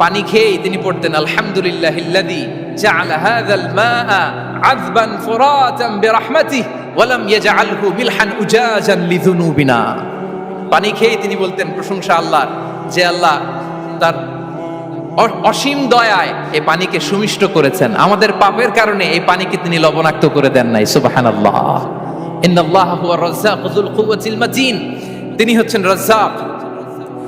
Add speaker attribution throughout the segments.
Speaker 1: পানি খেয়েই তিনি পড়তেন আলহামদুলিল্লাহ পানি খেয়েই তিনি বলতেন, প্রশংসা আল্লাহর, যে আল্লাহ তার অসীম দয়ায় এই পানিকে সুমিষ্ট করেছেন। আমাদের পাপের কারণে এই পানিকে তিনি লবণাক্ত করে দেন নাই। মাতিন। তিনি হচ্ছেন রাজ্জাক।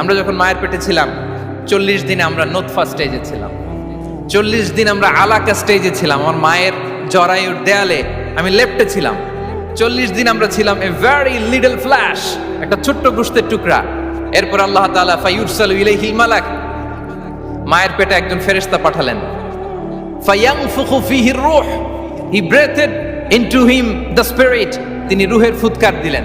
Speaker 1: আমরা যখন মায়ের পেটে ছিলাম 40 দিনে আমরা নোতফা স্টেজে ছিলাম। চল্লিশ দিন আমরা আলাকা স্টেজে ছিলাম। আমার মায়ের জরায়ুর দেয়ালে আমি লেফটে ছিলাম। চল্লিশ দিন আমরা ছিলাম এ ভেরি লিডল ফ্ল্যাশ একটা ছোট্ট গুস্তের টুকরা। এরপর আল্লাহ তাআলা ফায়ুরসালু ইলাইহিল মালাক, মায়ের পেটে একজন ফেরেশতা পাঠালেন। ফায়ানফুখু ফিহি রূহ he breathed into him the spirit তিনি রুহের ফুৎকার দিলেন।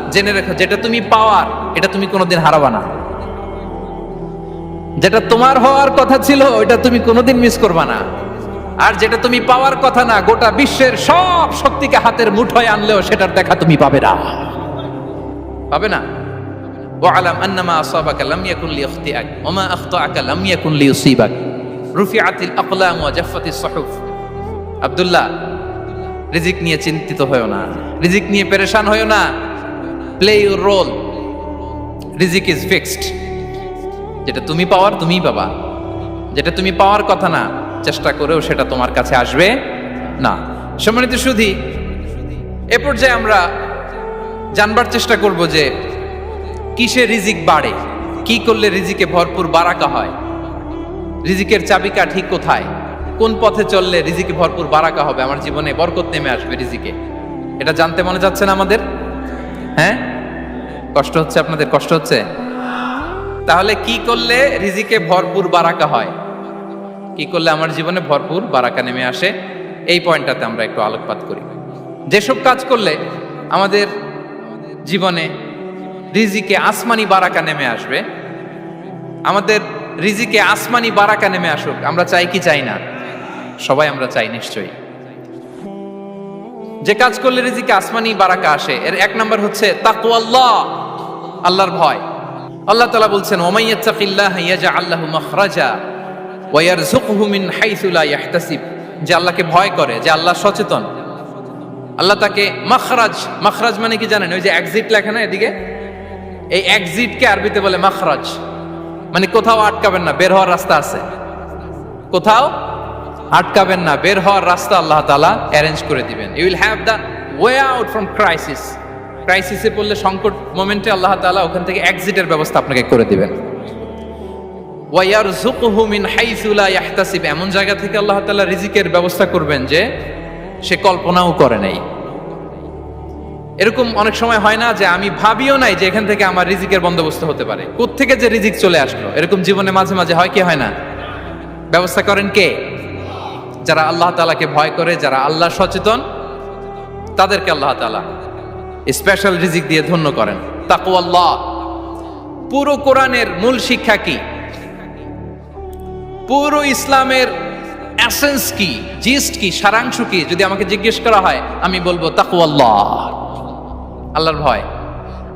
Speaker 1: জেনে রেখো, যেটা তুমি পাওয়ার, এটা তুমি কোনোদিন হারাবা না। যেটা তোমার হওয়ার কথা ছিল ওটা তুমি কোনোদিন মিস করবা না। আর যেটা তুমি পাওয়ার কথা না, গোটা বিশ্বের সব শক্তিকে হাতের মুঠোয় আনলেও সেটার দেখা তুমি পাবে না। পাবে না? ওয়ালাম আন্নামা আসাবাকা লাম ইয়াকুন লিয়াখতিআক ওয়া মা আখতাআকা লাম ইয়াকুন লিইউসিবাক রুফিআতিল আকলাম ওয়া জাফফাতিস সুহুফ। আব্দুল্লাহ, রিজিক নিয়ে চিন্তিত হয়েও না। রিজিক নিয়ে পেরেশান হয়েও না। প্লে ইউর রোল রিজিক ইজ ফিক্সড যেটা তুমি পাওয়ার, তুমিই পাবা। যেটা তুমি পাওয়ার কথা না, চেষ্টা করেও সেটা তোমার কাছে আসবে না। সম্মানিত সুধি, এ পর্যায়ে আমরা জানবার চেষ্টা করব যে কিসে রিজিক বাড়ে, কি করলে রিজিকে ভরপুর বারাকা হয়, রিজিকের চাবিকা ঠিক কোথায়, কোন পথে চললে রিজিকে ভরপুর বারাকা হবে, আমার জীবনে বরকত নেমে আসবে রিজিকে। এটা জানতে মনে যাচ্ছে না আমাদের? হ্যাঁ? কষ্ট হচ্ছে আপনাদের কষ্ট হচ্ছে? তাহলে কি করলে রিজিকে ভরপুর বারাকা হয়? কি করলে আমার জীবনে ভরপুর বারাকা নেমে আসে? এই পয়েন্টটাতে আমরা একটু আলোকপাত করি। যেসব কাজ করলে আমাদের জীবনে রিজিকে আসমানি বারাকা নেমে আসবে, আমাদের রিজিকে আসমানি বারাকা নেমে আসুক, আমরা চাই কি চাই না? সবাই আমরা চাই নিশ্চয়ই। যে কাজ করলে রিজিকে আসমানি বারাকা আসে, এর এক নম্বর হচ্ছে তাকওয়াল্লাহ আল্লাহর ভয়। আল্লাহ তালা বলছেন ওমাইয়াত্তাকিল্লাহ ইয়াজআল মাখরাজা ওয়া ইয়ারযুকহু মিন হাইথু লা ইয়াহতাসিব। যে আল্লাহকে ভয় করে, যে আল্লাহ সচেতন। আল্লাহ তাকে মাখরাজ মাখরাজ মানে কি জানেন? ওই যে এক্সিট লেখা না এদিকে? এই এক্সিটকে আরবিতে বলে মাখরাজ। মানে কোথাও আটকাবেন না, বের হওয়ার রাস্তা আছে। কোথাও আটকাবেন না, বের হওয়ার রাস্তা আল্লাহ তাআলা অ্যারেঞ্জ করে দিবেন। You will have the way out from crisis ক্রাইসিসে পড়লে সংকট মোমেন্টে আল্লাহ তাআলা ওখান থেকে এক্সিটের ব্যবস্থা আপনাকে করে দিবেন। ওয়াইয়ারযুকহু মিন হাইসু লা ইয়াহতাসিব। এমন জায়গা থেকে আল্লাহ তাআলা রিজিকের ব্যবস্থা করবেন যে সে কল্পনাও করে নাই। এরকম অনেক সময় হয় না যে আমি ভাবিও নাই যে এখান থেকে আমার রিজিকের বন্দোবস্ত হতে পারে। থেকে যে রিজিক চলে আসলো? এরকম জীবনে মাঝে মাঝে হয় কি হয় না? ব্যবস্থা করেন কে? যারা আল্লাহ তাআলাকে ভয় করে, যারা আল্লাহ সচেতন, তাদেরকে আল্লাহ তাআলা স্পেশাল রিজিক দিয়ে ধন্য করেন। তাকওয়াল্লাহ। পুরো কোরআনের মূল শিক্ষা কি? পুরো ইসলামের অ্যাসেন্স কি? জিস্ট কি? সারাংশ কি? যদি আমাকে জিজ্ঞেস করা হয়, আমি বলব তাকুয়াল্লাহ আল্লাহর ভয়।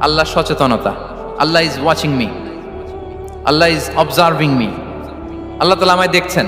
Speaker 1: আল্লাহর সচেতনতা। Allah is watching me Allah is observing me আল্লাহ তালা আমায় দেখছেন।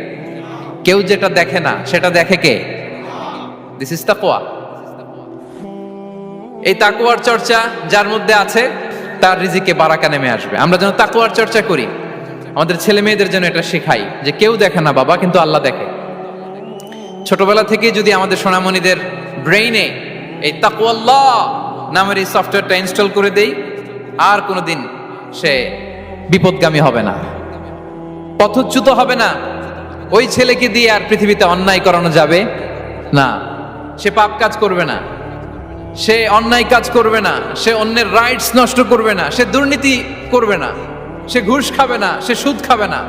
Speaker 1: কেউ যেটা দেখে না, সেটা দেখে কে? দিস ইজ তাকওয়া। এই তাকুয়ার চর্চা যার মধ্যে আছে, তার রিজিকে বারাকা নেমে আসবে। আমরা যেন তাকুয়ার চর্চা করি। আমাদের ছেলে মেয়েদের যেন এটা শেখাই, যে কেউ দেখে না বাবা, কিন্তু আল্লাহ দেখে। ছোটবেলা থেকে যদি আমাদের সোনামণিদের ব্রেইনে এই তাকুয়াল্লাহ নামের এই সফটওয়্যারটা ইনস্টল করে দেই, আর কোনোদিন সে বিপদগামী হবে না। পথচ্যুত হবে না। ওই ছেলেকে দিয়ে আর পৃথিবীতে অন্যায় করানো যাবে না। সে পাপ কাজ করবে না। সে অন্যায় কাজ করবে না। সে অন্যের রাইটস নষ্ট করবে না। সে দুর্নীতি করবে না। সে ঘুষ খাবে না। সে সুদ খাবে না।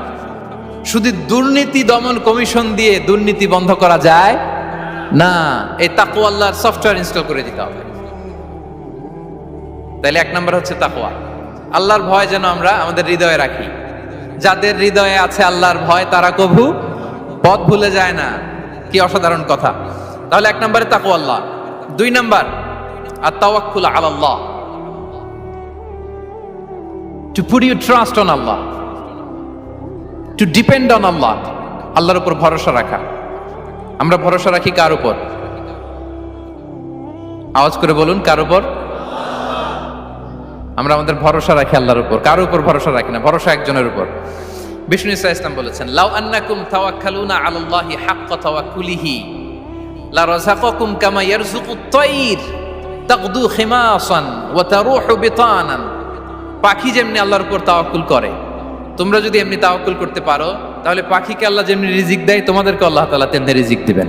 Speaker 1: শুধু দুর্নীতি দমন কমিশন দিয়ে দুর্নীতি বন্ধ করা যায় না। এই তাকু আল্লাহর সফটওয়্যার ইনস্টল করে দিতে হবে। তাহলে এক নম্বর হচ্ছে তাকওয়া। আল্লাহর ভয় যেন আমরা আমাদের হৃদয়ে রাখি। যাদের হৃদয়ে আছে আল্লাহর ভয়, তারা কভু পথ ভুলে যায় না। কি অসাধারণ কথা। তাহলে এক নম্বরে তাকু আল্লাহ। দুই নম্বর আর তাওয়াক্কুল আল্লাহ। To put you trust on Allah. To depend on Allah. আল্লাহর উপর ভরসা রাখা। আমরা ভরসা রাখি কার উপর? আওয়াজ করে বলুন, কার উপর? আমরা আমাদের ভরসা রাখি আল্লাহর উপর। কার উপর ভরসা রাখি না? ভরসা একজনের উপর। বিষ্ণু ইসা ইসলাম বলেছেন, লাউ আন্নাকুম তাওয়াক্কালুনা আলাল্লাহি হাক্কা তাওয়াক্কুলিহি, লা রাযাকাকুম কামা ইয়ারযুকু আত-তায়র তাগদু খিমাসান ওয়া তারুহু বিতানান। পাখি যেমনি আল্লাহর উপর তাওয়াক্কুল করে, তোমরা যদি এমনি তাওয়াক্কুল করতে পারো, তাহলে পাখিকে আল্লাহ যেমনি রিজিক দেয়, তোমাদেরকে আল্লাহ তাআলা তেমনি রিজিক দিবেন।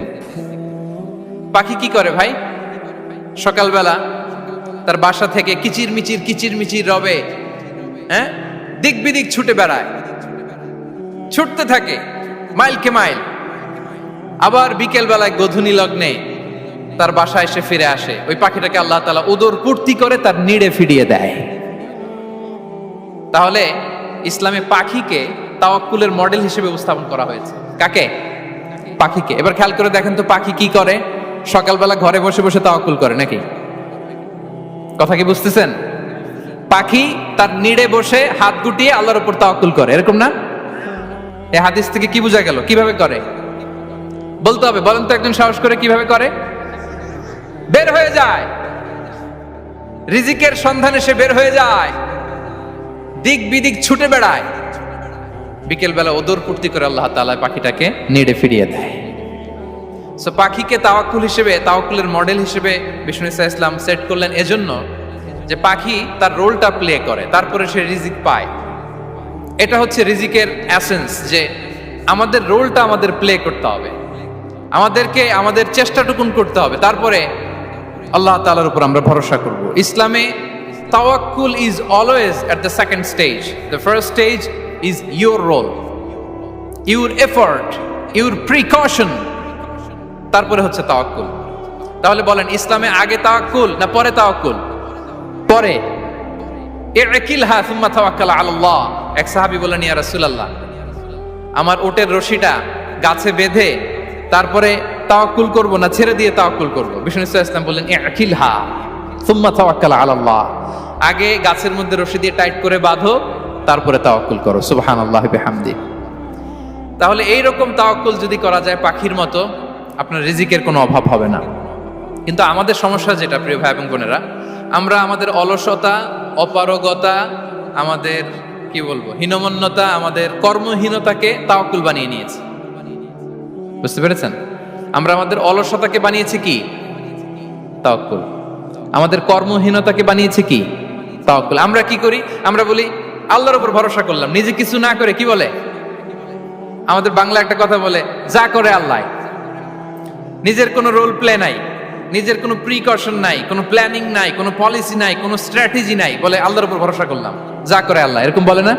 Speaker 1: পাখি কি করে ভাই? সকালবেলা তার বাসা থেকে কিচির মিচির কিচির মিচির রবে হ্যাঁ? দিক বিদিক ছুটে বেড়ায়। ছুটতে থাকে মাইলকে মাইল। আবার বিকেল বেলায় গধুনি লগ্নে তার বাসায় এসে ফিরে আসে। ওই পাখিটাকে আল্লাহ তালা উদর পূর্তি করে তার নিড়ে ফিরিয়ে দেয়। তাহলে ইসলামে পাখিকে তাওয়াক্কুলের মডেল হিসেবে উপস্থাপন করা হয়েছে। কাকে? পাখিকে। এবার খেয়াল করে দেখেন তো পাখি কি করে? সকালবেলা ঘরে বসে বসে তাওয়াক্কুল করে নাকি? কথা কি বুঝতেছেন? পাখি তার নিড়ে বসে হাত গুটিয়ে আল্লাহর উপর তাওয়াক্কুল করে, এরকম না? এই হাদিস থেকে কি বোঝা গেল? কীভাবে করে? বলতে হবে, বলেন তো একজন সাহস করে কীভাবে করে? বের হয়ে যায়। রিজিকের সন্ধানে সে বের হয়ে যায়। দিক বিদিক ছুটে বেড়ায়। বিকেলবেলা ওদর পূর্তি করে আল্লাহ তাআলা পাখিটাকে নেড়ে ফিরিয়ে দেয়। সো পাখিকে তাওয়াক্কুল হিসেবে, তাওয়াক্কুলের মডেল হিসেবে বিষ্ণু ইসা ইসলাম সেট করলেন এজন্য যে পাখি তার রোলটা প্লে করে, তারপরে সে রিজিক পায়। এটা হচ্ছে রিজিকের অ্যাসেন্স যে আমাদের রোলটা আমাদের প্লে করতে হবে। আমাদেরকে আমাদের চেষ্টাটুকুন করতে হবে। তারপরে আল্লাহ তালার উপর আমরা ভরসা করব। ইসলামে তাওয়াক্কুল is always at the second stage the first stage is your role your effort your precaution তারপরে হচ্ছে তাওয়াক্কুল। তাহলে বলেন, ইসলামে আগে তাওয়াক্কুল না পরে তাওয়াক্কুল? পরে। সুম্মা এক সাহাবী বলেন ইয়া রাসূলুল্লাহ, আমার ওটের রশিটা গাছে বেঁধে তারপরে তাওয়াক্কুল করব না, ছেড়ে দিয়ে তাওয়াক্কুল করব? বিষ্ণু ইসলাম বললেন ইকিল হা সুম্মা তাওয়াক্কাল আলাল্লাহ। আগে গাছের মধ্যে রশি দিয়ে টাইট করে বাঁধো, তারপরে তাওয়াক্কুল করো। সুবহানাল্লাহি বিহামদি তাহলে এই রকম তাওয়াক্কুল যদি করা যায় পাখির মতো, আপনার রিজিকের কোনো অভাব হবে না। কিন্তু আমাদের সমস্যা যেটা, প্রিয় ভাই এবং বোনেরা আমরা আমাদের অলসতা, অপারগতা, আমাদের, কি বলব, হীনমন্যতা, আমাদের কর্মহীনতাকে তাওয়াক্কুল বানিয়ে নিয়েছি। বুঝতে পেরেছেন? আমরা আমাদের অলসতাকে বানিয়েছি কি? তাওয়াক্কুল। আমাদের কর্মহীনতাকে বানিয়েছে কি? তাওয়াক্কুল। আমরা কি করি? আমরা বলি, আল্লাহর উপর ভরসা করলাম, নিজে কিছু না করে কি বলে? আমাদের বাংলা একটা কথা বলে, যা করে আল্লাহ। নিজের কোনো রোল প্লে নাই। নিজের কোনো প্রিকশন নাই, কোনো প্ল্যানিং নাই, কোনো পলিসি নাই, কোনো স্ট্র্যাটেজি নাই, বলে আল্লাহর উপর ভরসা করলাম। যা করে আল্লাহ, এরকম বলে না?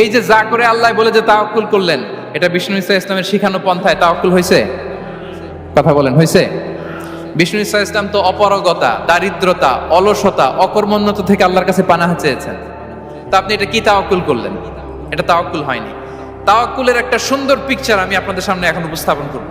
Speaker 1: এই যে যা করে আল্লাহ বলে যে তাওকুল করলেন, এটা বিষ্ণু ইসা ইসলামের শিখানো পন্থায় তাওকুল হয়েছে? কথা বলেন, হয়েছে? বিষ্ণু ইসা ইসলাম তো অপরগতা, দারিদ্রতা, অলসতা, অকর্মণ্যতা থেকে আল্লাহর কাছে পানাহা চেয়েছেন। তা আপনি এটা কি তাওয়াক্কুল করলেন? এটা তাওয়াক্কুল হয়নি। তাওকুলের একটা সুন্দর পিকচার আমি আপনাদের সামনে এখন উপস্থাপন করব।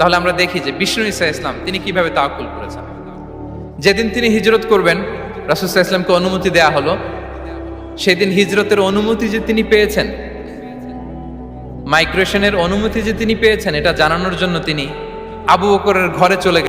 Speaker 1: তাহলে আমরা দেখি যে বিষ্ণু ইসা ইসলাম, তিনি কীভাবে তাকুল করেছেন। যেদিন তিনি হিজরত করবেন রাসুসা ইসলামকে অনুমতি দেয়া হলো। সেদিন হিজরতের অনুমতি যে তিনি পেয়েছেন, মাইগ্রেশনের অনুমতি যে তিনি পেয়েছেন, এটা জানানোর জন্য তিনি আবু বকরের ঘরে চলে